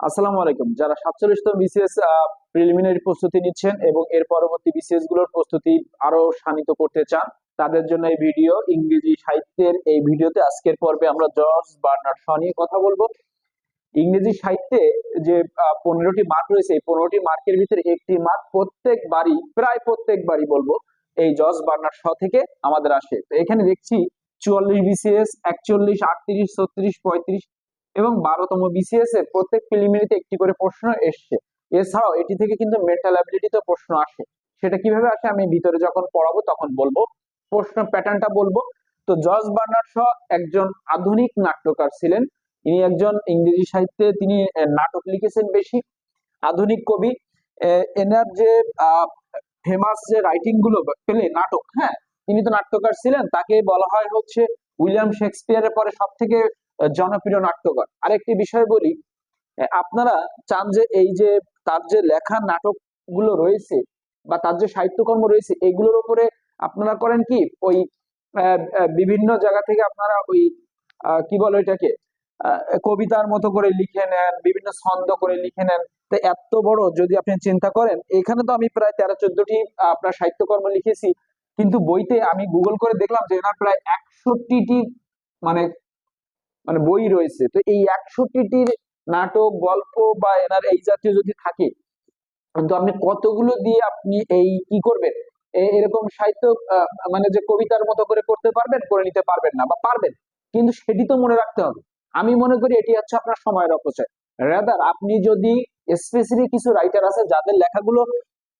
আসসালামু আলাইকুম। যারা সাতচল্লিশতম বিসিএস প্রিলিমিনারি প্রস্তুতি নিচ্ছেন এবং এর পরবর্তী বিসিএসগুলোর প্রস্তুতি আরও শানিত করতে চান, তাদের জন্য এই ভিডিও, ইংরেজি সাহিত্যের এই ভিডিওতে আজকের পর্বে আমরা জর্জ বার্নার্ড শ নিয়ে কথা বলব। ইংরেজি সাহিত্যে যে পনেরোটি মার্ক রয়েছে, এই পনেরোটি মার্কের ভিতরে একটি মার্ক প্রত্যেকবারই, প্রায় প্রত্যেকবারই বলব, এই জর্জ বার্নার্ড শ থেকে আমাদের আসে। তো এখানে দেখছি চুয়াল্লিশ বিসিএস একচল্লিশ, আটত্রিশ, ছত্রিশ, পঁয়ত্রিশ এবং বারোতম বিসিএস এর প্রত্যেক প্রিলিমিনারিতে একটি করে প্রশ্ন এসছে। এছাড়াও এটি থেকে কিন্তু মেন্টাল অ্যাবিলিটিতে প্রশ্ন আসে। সেটা কীভাবে আসে আমি ভিতরে যখন পড়াবো তখন বলব। প্রশ্ন প্যাটার্নটা বলব। তো জর্জ বার্নার্ড শ একজন আধুনিক নাট্যকার ছিলেন। ইনি একজন ইংরেজি সাহিত্যে তিনি নাটক লিখেছেন বেশি। আধুনিক কবি। এনার যে ফেমাস যে রাইটিংগুলো পেলে নাটক হ্যাঁ তিনি তো নাট্যকার ছিলেন। তাকে বলা হয় হচ্ছে উইলিয়াম শেক্সপিয়ারের পরে সব থেকে জনপ্রিয় নাট্যকার। আরেকটি বিষয় বলি আপনারা চান যে এই যে তার যে লেখা নাটকগুলো রয়েছে বা তার যে সাহিত্যকর্ম রয়েছে, এগুলোর উপরে আপনারা করেন কি? ওই বিভিন্ন জায়গা থেকে আপনারা ওই কি বলে ওইটাকে? কবিতার মতো করে লিখে নেন, বিভিন্ন ছন্দ করে লিখে নেন। তো এত বড় যদি আপনি চিন্তা করেন, এখানে তো আমি প্রায় তেরো, চোদ্দটি আপনার সাহিত্যকর্ম লিখেছি। কিন্তু বইতে আমি গুগল করে দেখলাম যে এনার প্রায় একষট্টিটি মানে মানে বই রয়েছে। তো এই একষট্টিটির নাটক, গল্প বা এনার এই জাতীয় যদি থাকে কিন্তু আপনি কতগুলো দিয়ে আপনি এই কি করবেন? এরকম সাহিত্য মানে যে কবিতার মতো করে করতে পারবেন, করে নিতে পারবেন না বা পারবেন। কিন্তু সেটি তো মনে রাখতে হবে। আমি মনে করি এটি হচ্ছে আপনার সময়ের অপচয়। রাদার আপনি যদি স্পেসিফিক কিছু রাইটার আছে, যাদের লেখাগুলো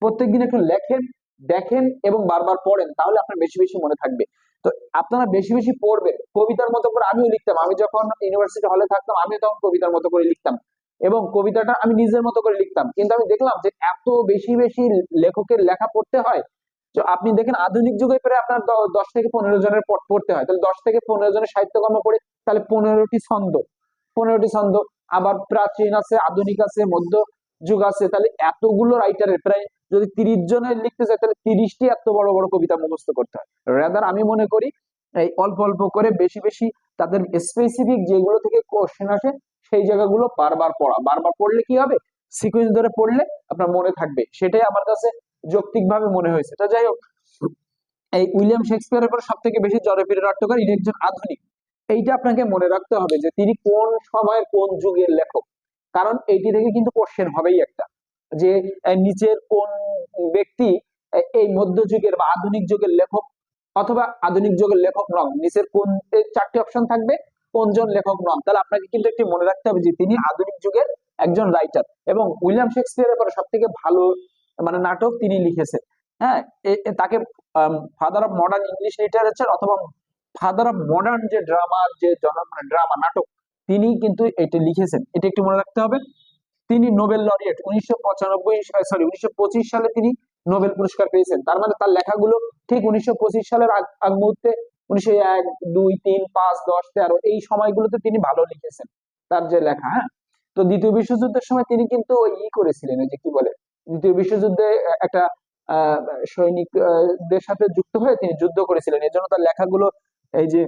প্রত্যেকদিন একটু লেখেন, দেখেন এবং বারবার পড়েন, তাহলে আপনার বেশি বেশি মনে থাকবে। তো আপনারা বেশি বেশি পড়বেন। কবিতার মতো করে আমিও লিখতাম। আমি যখন ইউনিভার্সিটি হলে থাকতাম, আমিও তখন কবিতার মতো করে লিখতাম। এবং কবিতাটা আমি নিজের মতো করে লিখতাম। কিন্তু আমি দেখলাম যে এত বেশি বেশি লেখকের লেখা পড়তে হয় তো আপনি দেখেন আধুনিক যুগে প্রায় আপনার দশ থেকে পনেরো জনের পড়- পড়তে হয়। তাহলে দশ থেকে পনেরো জনের সাহিত্যকর্ম পড়ে তাহলে পনেরোটি ছন্দ। পনেরোটি ছন্দ। আবার প্রাচীন আছে, আধুনিক আছে মধ্য যুগ আছে। তাহলে এতগুলো রাইটারের প্রায় যদি তিরিশ জনের লিখতে চায় তাহলে তিরিশটি এত বড় বড় কবিতা মুখস্থ করতে হয়। রাদার আমি মনে করি, এই অল্প অল্প করে বেশি বেশি তাদের স্পেসিফিক যেগুলো থেকে কোশ্চেন আসে, সেই জায়গাগুলো বারবার পড়া। বারবার পড়লে কি হবে? সিকুয়েন্স ধরে পড়লে আপনার মনে থাকবে। সেটাই আমার কাছে যৌক্তিক ভাবে মনে হয়েছে। তো যাই হোক, এই উইলিয়াম শেক্সপিয়ারের পর সব থেকে বেশি জনপ্রিয় নাট্যকার ইনি একজন আধুনিক। এইটা আপনাকে মনে রাখতে হবে যে তিনি কোন সময়ের কোন যুগের লেখক। কারণ এইটি থেকে কিন্তু কোশ্চেন হবেই একটা। যে নিচের কোন ব্যক্তি এই মধ্যযুগের বা আধুনিক যুগের লেখক অথবা আধুনিক যুগের লেখক নন। নিচের কোন চারটি অপশন থাকবে, কোনজন লেখক নন। তাহলে আপনাকে কিন্তু একটি মনে রাখতে হবে যে, তিনি আধুনিক যুগের একজন রাইটার এবং উইলিয়াম শেক্সপিয়ারের পরে সব থেকে ভালো মানে নাটক তিনি লিখেছেন। হ্যাঁ তাকে father of modern English literature অথবা ফাদার অফ মডার্ন যে ড্রামা যে জন মানে ড্রামা নাটক, তিনি কিন্তু এটা লিখেছেন। এটা একটু মনে রাখতে হবে। তিনি নোবেল লরিয়েট উনিশশো পঁচানব্বই সরি উনিশশো পঁচিশ সালে তিনি নোবেল পুরস্কার পেয়েছেন। তার মানে তার লেখাগুলো ঠিক উনিশশো পঁচিশ সালের আগ মুহূর্তে, উনিশশো এক, দুই, তিন, পাঁচ, দশ, তেরো, এই সময়গুলোতে তিনি ভালো লিখেছেন, তার যে লেখা হ্যাঁ? তো দ্বিতীয় বিশ্বযুদ্ধের সময় তিনি কিন্তু ই করেছিলেন যে কি বলে, দ্বিতীয় বিশ্বযুদ্ধে একটা সৈনিকদের সাথে যুক্ত হয়ে তিনি যুদ্ধ করেছিলেন। এই জন্য তার লেখাগুলো, এই যে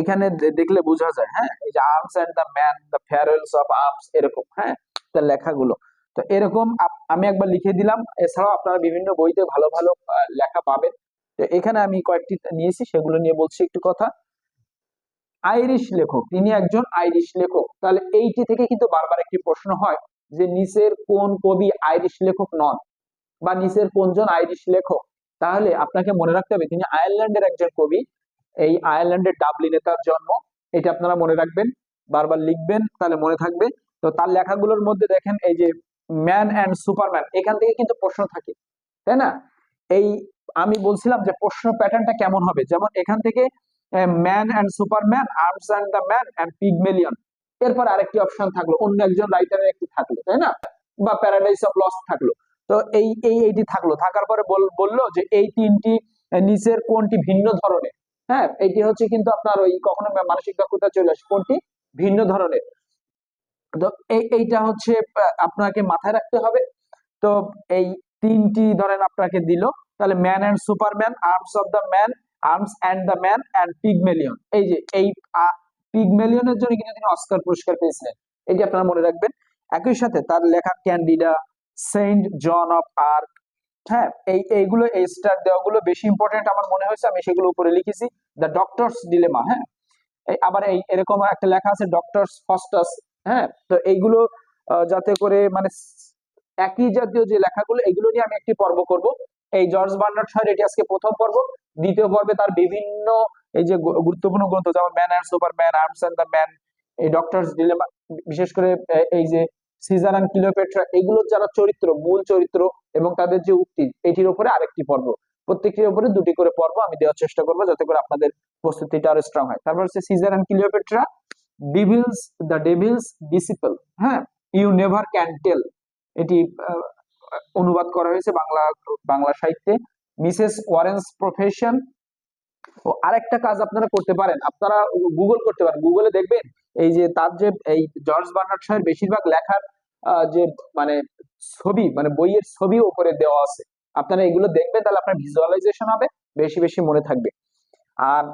এখানে দেখলে বোঝা যায় হ্যাঁ? এই যে arms and the man the farewells of arms এরকম হ্যাঁ? তার লেখাগুলো। তো এরকম আমি একবার লিখে দিলাম। এছাড়াও আপনারা বিভিন্ন বইতে ভালো ভালো লেখা পাবেন। তো এখানে আমি কয়েকটি নিয়েছি, সেগুলো নিয়ে বলছি একটু কথা। আইরিশ লেখক, তিনি একজন আইরিশ লেখক। তাহলে এইটি থেকে কিন্তু বারবার একটি প্রশ্ন হয় যে নিচের কোন কবি আইরিশ লেখক নন বা নিচের কোনজন আইরিশ লেখক? তাহলে আপনাকে মনে রাখতে হবে, তিনি আয়ারল্যান্ডের একজন কবি। এই আয়ারল্যান্ডের ডাবলিনে তার জন্ম। এটা আপনারা মনে রাখবেন, বারবার লিখবেন, তাহলে মনে থাকবে। তো তার লেখাগুলোর মধ্যে দেখেন এই যে ম্যান অ্যান্ড সুপারম্যান, এখান থেকে কিন্তু প্রশ্ন থাকে, তাই না? এই আমি বলছিলাম যে প্রশ্ন প্যাটার্নটা কেমন হবে? যেমন এখান থেকে man and superman, arms and the man, and Pygmalion. এরপর আরেকটি অপশন থাকল, অন্য একজন রাইটারের একটি থাকল, তাই না? বা প্যারাডাইস অফ লস থাকল। তো এই এই, এইটি থাকল। থাকার পরে বল- বলল যে এই তিনটি নিচের কোনটি ভিন্ন ধরনের? হ্যাঁ এটি হচ্ছে কিন্তু আপনার ওই কখনো মানসিক দক্ষতা চলে আসে। কোনটি? ভিন্ন ধরনের। তো এইটা হচ্ছে আপনাকে মাথায় রাখতে হবে। তো এই তিনটি ধরেন আপনাকে দিল। তাহলে man and superman, arms of the man, arms and the man and Pygmalion. এই যে, এই পিগমেলিয়নের জন্য কিন্তু তিনি অস্কার পুরস্কার পেয়েছিলেন। এটি আপনারা মনে রাখবেন। একই সাথে তার লেখা Candida Saint Joan of Arc হ্যাঁ এই, এইগুলো, এই স্টার দেওয়াগুলো বেশি ইম্পর্টেন্ট আমার মনে হয়েছে, আমি সেগুলো উপরে লিখেছি। দ্য ডক্টরস ডিলেমা হ্যাঁ? আবার এই, এরকম একটা লেখা আছে ডক্টরস ফস্টাস হ্যাঁ? তো এইগুলো যাতে করে মানে একই জাতীয় যে লেখাগুলো, এগুলো নিয়ে আমি একটি পর্ব করব। এই জর্জ বার্নার্ড শয়ের এটি আজকে প্রথম পর্ব। দ্বিতীয় পর্বে তার বিভিন্ন, এই যে গুরুত্বপূর্ণ গ্রন্থ, যেমন man and super man arms and the man, এই ডক্টরস ডিলেমা বিশেষ করে এই যে সিজার অ্যান্ড ক্লিওপেট্রা, এগুলোর যারা চরিত্র, মূল চরিত্র এবং তাদের যে উক্তি, এটির উপরে আরেকটি পর্ব। প্রত্যেকটির উপরে দুটি করে পর্ব আমি দেওয়ার চেষ্টা করব যাতে করে আপনাদের প্রস্তুতিটা আরও স্ট্রং হয়। তারপর হচ্ছে Caesar and Cleopatra devils the devil's disciple হ্যাঁ? ইউ নেভার ক্যান টেল এটি অনুবাদ করা হয়েছে বাংলা বাংলা সাহিত্যে। Mrs ওয়ারেন্স profession. ও, আরেকটা কাজ আপনারা করতে পারেন। আপনারা গুগল করতে পারেন। গুগলে দেখবেন, এই যে তার যে, এই জর্জ বার্নার্ড শয়ের বেশিরভাগ লেখার যে মানে ছবি মানে বইয়ের ছবি উপরে দেওয়া আছে। আপনারা এগুলো দেখবেন, তাহলে আপনার ভিজুয়ালাইজেশন হবে, বেশি বেশি মনে থাকবে। আর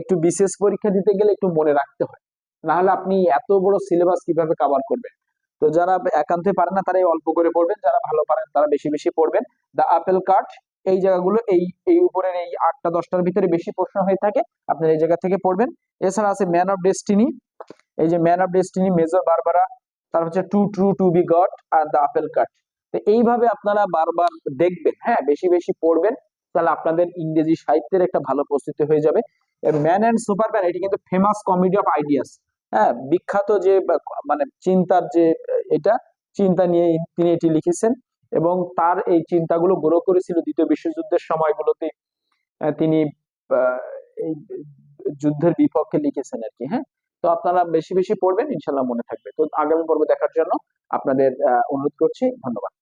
একটু বিশেষ পরীক্ষা দিতে গেলে একটু মনে রাখতে হয়। না হলে আপনি এত বড় সিলেবাস কীভাবে কভার করবেন? তো যারা একান্তে পারেন না তারা অল্প করে পড়বেন, যারা ভালো পারেন, তারা বেশি বেশি পড়বেন। দ্য আপেল কার্ট এই জায়গাগুলো, এই এই উপরের এই আটটা দশটার ভিতরে বেশি প্রশ্ন হয়ে থাকে, আপনারা এই জায়গা থেকে পড়বেন। এছাড়া আছে ম্যান অফ ডেস্টিনি এই যে man of destiny major Barbara তার হচ্ছে too true to be good R the apple cart তো এইভাবে আপনারা বারবার দেখবেন হ্যাঁ বেশি বেশি পড়বেন, তাহলে আপনাদের ইংরেজি সাহিত্যের একটা ভালো প্রস্তুতি হয়ে যাবে। ম্যান অ্যান্ড সুপারম্যান, এটি কিন্তু ফেমাস কমেডি অফ আইডিয়াস হ্যাঁ বিখ্যাত যে মানে চিন্তার যে, এটা, চিন্তা নিয়ে তিনি এটি লিখেছেন এবং তার এই চিন্তাগুলো গ্রো করেছিল দ্বিতীয় বিশ্বযুদ্ধের সময়গুলোতে। তিনি এই যুদ্ধের বিপক্ষে লিখেছেন আর কি হ্যাঁ। তো আপনারা বেশি বেশি পড়বেন, ইনশাল্লাহ মনে থাকবে। তো আগামী পর্ব দেখার জন্য আপনাদের অনুরোধ করছি। ধন্যবাদ।